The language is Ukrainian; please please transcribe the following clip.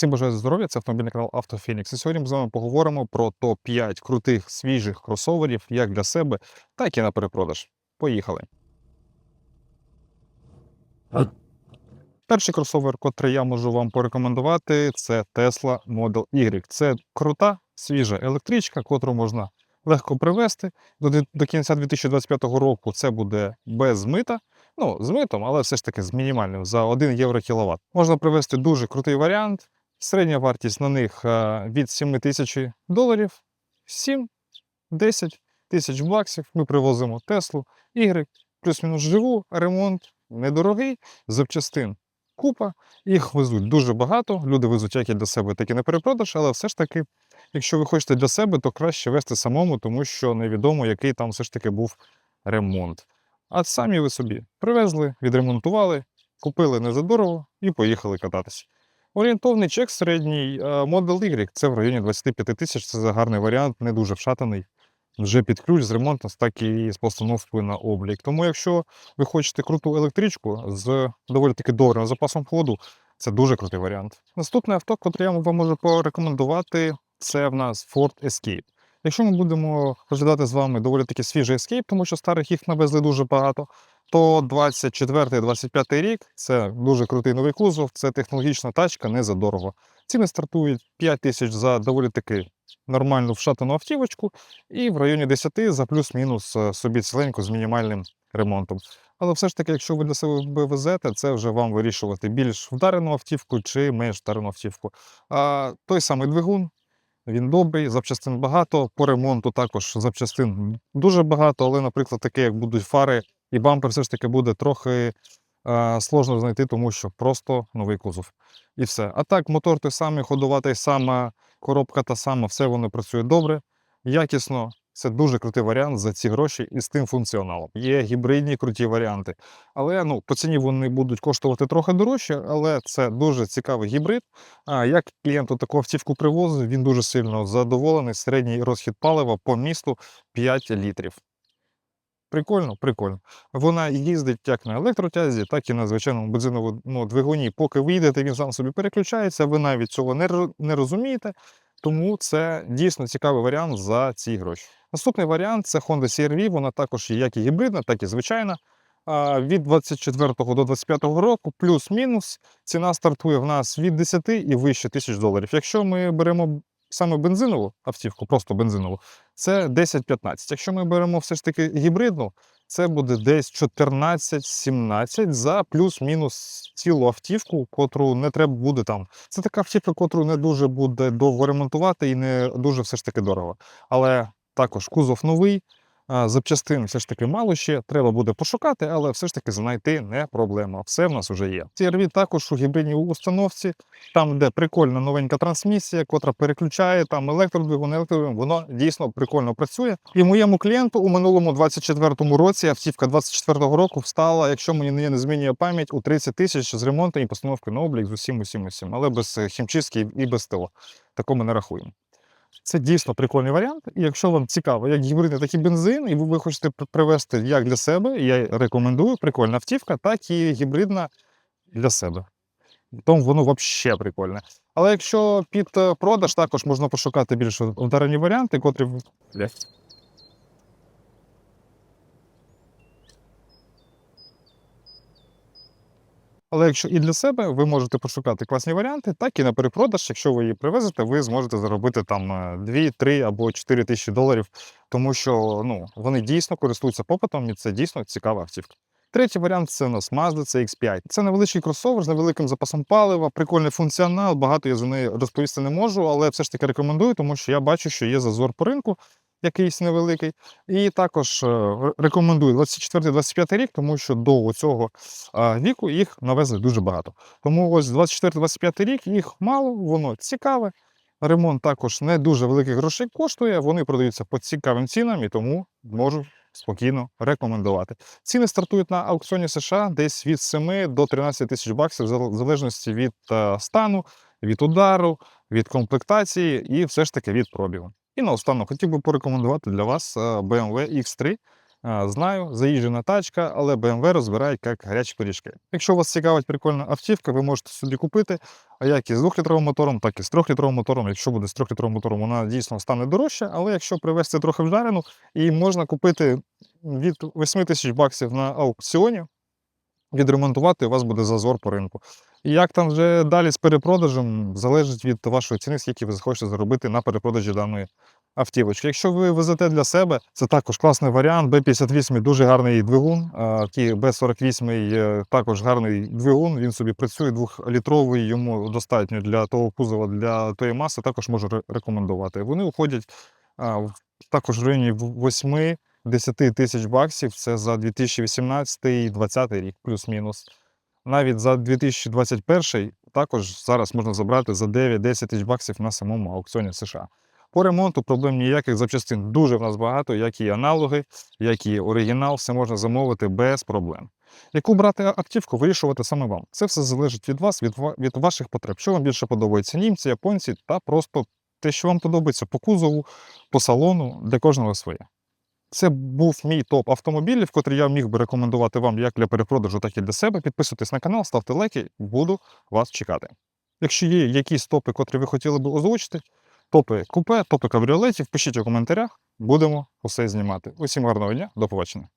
Всім бажаю здоров'я, це автомобільний канал Автофінікс. І сьогодні ми з вами поговоримо про топ-5 крутих свіжих кросоверів як для себе, так і на перепродаж. Поїхали. Перший кросовер, котрий я можу вам порекомендувати, це Tesla Model Y. Це крута, свіжа електричка, котру можна легко привезти. До, до кінця 2025 року це буде без мита. Ну, з митом, але все ж таки з мінімальним за 1 євро кіловат. Можна привезти дуже крутий варіант. Середня вартість на них е, від 7 тисяч доларів, 7-10 тисяч баксів. Ми привозимо Теслу, Y, плюс-мінус живу, ремонт недорогий, запчастин купа. Їх везуть дуже багато. Люди везуть як і для себе, так і на перепродаж, але все ж таки, якщо ви хочете для себе, то краще вести самому, тому що невідомо, який там все ж таки був ремонт. А самі ви собі привезли, відремонтували, купили незадорого і поїхали кататися. Орієнтовний чек середній е, Model Y це в районі 25 тисяч. Це гарний варіант, не дуже вшатаний. Вже під ключ з ремонтом, так і з постановкою на облік. Тому, якщо ви хочете круту електричку з доволі таки добрим запасом ходу, це дуже крутий варіант. Наступне авто, котре я вам можу порекомендувати, це в нас Ford Escape. Якщо ми будемо розглядати з вами доволі таки свіжий Escape, тому що старих їх навезли дуже багато, то 24-25 рік це дуже крутий новий кузов, це технологічна тачка, не задорого. Ціни стартують 5 тисяч за доволі таки нормальну вшатану автівочку, і в районі 10 за плюс-мінус е, собі ціленьку з мінімальним ремонтом. Але все ж таки, якщо ви для себе везете, це вже вам вирішувати більш вдарену автівку чи менш вдарену автівку. А той самий двигун, він добрий, запчастин багато. По ремонту також запчастин дуже багато, але, наприклад, таке, як будуть фари і бампер, все ж таки буде трохи а, сложно знайти, тому що просто новий кузов. І все. А так, мотор той самий, ходова та сама, коробка та сама, все воно працює добре, якісно. Це дуже крутий варіант за ці гроші і з тим функціоналом. Є гібридні круті варіанти. Але ну, по ціні вони будуть коштувати трохи дорожче, але це дуже цікавий гібрид. А як клієнту таку автівку привозив, він дуже сильно задоволений. Середній розхід палива по місту 5 літрів. Прикольно, прикольно. Вона їздить як на електротязі, так і на звичайному бензиновому двигуні. Поки ви їдете, він сам собі переключається. Ви навіть цього не, не розумієте. Тому це дійсно цікавий варіант за ці гроші. Наступний варіант це Honda CR-V. Вона також є як і гібридна, так і звичайна. Від 24 до 25 року, плюс-мінус, ціна стартує в нас від 10 і вище тисяч доларів. Якщо ми беремо саме бензинову автівку, просто бензинову, це 10-15. Якщо ми беремо все ж таки гібридну, це буде десь 14-17 за плюс-мінус цілу автівку, котру не треба буде там. Це така автівка, котру не дуже буде довго ремонтувати і не дуже все ж таки дорого. Але також кузов новий, запчастин все ж таки мало ще, треба буде пошукати, але все ж таки знайти не проблема. Все в нас вже є. CR-V також у гібридній установці, там, де прикольна новенька трансмісія, котра переключає там електродвигун, електродвигун, воно дійсно прикольно працює. І моєму клієнту у минулому 24-му році автівка 24-го року встала, якщо мені не змінює пам'ять, у 30 тисяч з ремонтом і постановкою на облік з усім, усім, усім, але без е, хімчистки і без ТО. Такому не рахуємо. Це дійсно прикольний варіант. І якщо вам цікаво, як гібридний, так і бензин, і ви, хочете привезти як для себе, я рекомендую, прикольна автівка, так і гібридна для себе. Тому воно взагалі прикольне. Але якщо під е, продаж, також можна пошукати більш вдарені варіанти, котрі. в- Блядь. Але якщо і для себе, ви можете пошукати класні варіанти, так і на перепродаж, якщо ви її привезете, ви зможете заробити там е, 2, 3 або 4 тисячі доларів, тому що ну, вони дійсно користуються попитом і це дійсно цікава автівка. Третій варіант це у нас Mazda CX5. Це невеличкий кросовер з невеликим запасом палива, прикольний функціонал. Багато я за неї розповісти не можу, але все ж таки рекомендую, тому що я бачу, що є зазор по ринку якийсь невеликий. І також е, рекомендую 24-25 рік, тому що до цього віку їх навезли дуже багато. Тому ось 24-25 рік їх мало, воно цікаве. Ремонт також не дуже великих грошей коштує. Вони продаються по цікавим цінам і тому можу спокійно рекомендувати. Ціни стартують на аукціоні США десь від 7 до 13 тисяч баксів, в залежності від е, стану, від удару, від комплектації і все ж таки від пробігу. І наостанок хотів би порекомендувати для вас е, BMW X3. Знаю, заїжджена тачка, але BMW розбирають як гарячі пиріжки. Якщо вас цікавить прикольна автівка, ви можете собі купити, а як із 2-літровим мотором, так і з 3-літровим мотором. Якщо буде з 3-літровим мотором, вона дійсно стане дорожча, але якщо привезти трохи вжарену, і можна купити від 8 тисяч баксів на аукціоні, відремонтувати, у вас буде зазор по ринку. І як там вже далі з перепродажем, залежить від вашої ціни, скільки ви захочете заробити на перепродажі даної автівочки. Якщо ви везете для себе, це також класний варіант. Б-58 дуже гарний двигун, ті Б-48 е, також гарний двигун. Він собі працює двохлітровий, йому достатньо для того кузова, для тої маси, також можу рекомендувати. Вони уходять також в районі 8 10 тисяч баксів. Це за 2018-2020 рік, плюс-мінус. Навіть за 2021 також зараз можна забрати за 9-10 тисяч баксів на самому аукціоні США. По ремонту проблем ніяких запчастин дуже в нас багато, як і аналоги, як і оригінал, все можна замовити без проблем. Яку брати активку, вирішувати саме вам. Це все залежить від вас, від, від ваших потреб. Що вам більше подобається німці, японці та просто те, що вам подобається по кузову, по салону, для кожного своє. Це був мій топ автомобілів, котрий я міг би рекомендувати вам як для перепродажу, так і для себе. Підписуйтесь на канал, ставте лайки, буду вас чекати. Якщо є якісь топи, котрі ви хотіли б озвучити, топи купе, топи кабріолетів, пишіть у коментарях, будемо усе знімати. Усім гарного дня, до побачення.